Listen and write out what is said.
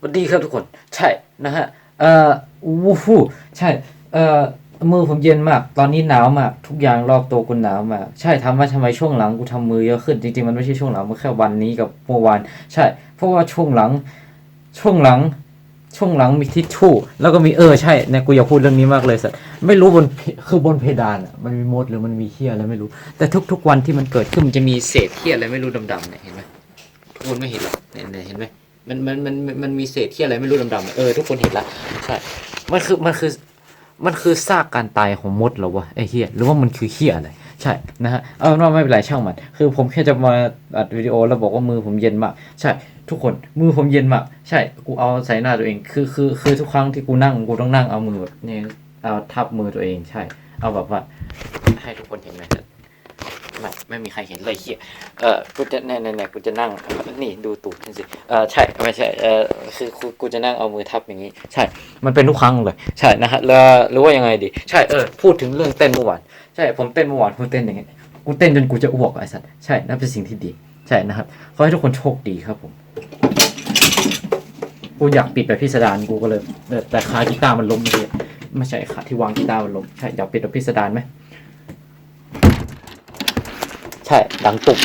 สวัสดีครับทุกคน ใช่นะฮะ เอ่อวูฟูใช่ เอ่อมือผมเย็นมาก ตอนนี้หนาวมาก ทุกอย่างรอบตัวกูหนาวมาก ใช่ทำว่าทำไมช่วงหลังกูทำมือเยอะขึ้น จริงๆมันไม่ใช่ช่วงหลังมันแค่วันนี้กับเมื่อวาน ใช่ เพราะว่าช่วงหลัง ช่วงหลัง ช่วงหลังมีทิชชู่ แล้วก็มีเออใช่เนี่ยกูอยากพูดเรื่องนี้มากเลยสัตว์ไม่รู้บนคือบนเพดานอะ มันมีมดหรือมันมีเหี้ยอะไรไม่รู้ แต่ทุกๆวันที่มันเกิดขึ้นมันจะมีเศษเหี้ยอะไรไม่รู้ดำๆเนี่ยเห็นไหมทุกคนไม่เห็นหรอกเนี่ยเห็นไหม มันมันมันมันมีเศษเหี้ยอะไรไม่รู้ดำๆเออทุกคนเห็นละใช่ มันคือมันคือมันคือซากการตายของมดเหรอวะไอ้เหี้ยหรือว่ามันคือเหี้ยอะไรใช่นะฮะเอาเป็นว่าไม่เป็นไรช่างมันคือผมแค่จะมาอัดวิดีโอแล้วบอกว่ามือผมเย็นมาก ใช่ ทุกคนมือผมเย็นมาก ใช่กูเอาใส่หน้าตัวเองคือคือคือทุกครั้งที่กูนั่งกูต้องนั่งเอามือแบบเนี่ยเอาทับมือตัวเองใช่ เอาแบบว่าให้ทุกคนเห็นไหม ไม่ไม่มีใครเห็นเลยเฮียเออกูจะแน่แน่แน่กูจะนั่งนี่ดูตูดนี่สิเออใช่ไม่ใช่เออคือกูกูจะนั่งเอามือทับอย่างนี้ ใช่มันเป็นทุกครั้งเลย ใช่นะฮะแล้วหรือว่ายังไงดี ใช่เออพูดถึงเรื่องเต้นเมื่อวานใช่ผมเต้นเมื่อวานผมเต้นอย่างเงี้ยกูเต้นจนกูจะอ้วกไอ้สัตว์ใช่นั่นเป็นสิ่งที่ดี ใช่นะครับขอให้ทุกคนโชคดีครับผมกูอยากปิดแบบพิสดารกูก็เลย แต่ขากีตาร์มันล้มเมื่อกี้ไม่ใช่ขาที่วางกีตาร์มันล้มใช่อยากปิดแบบพิสดารไหม ใช่ดังตุบ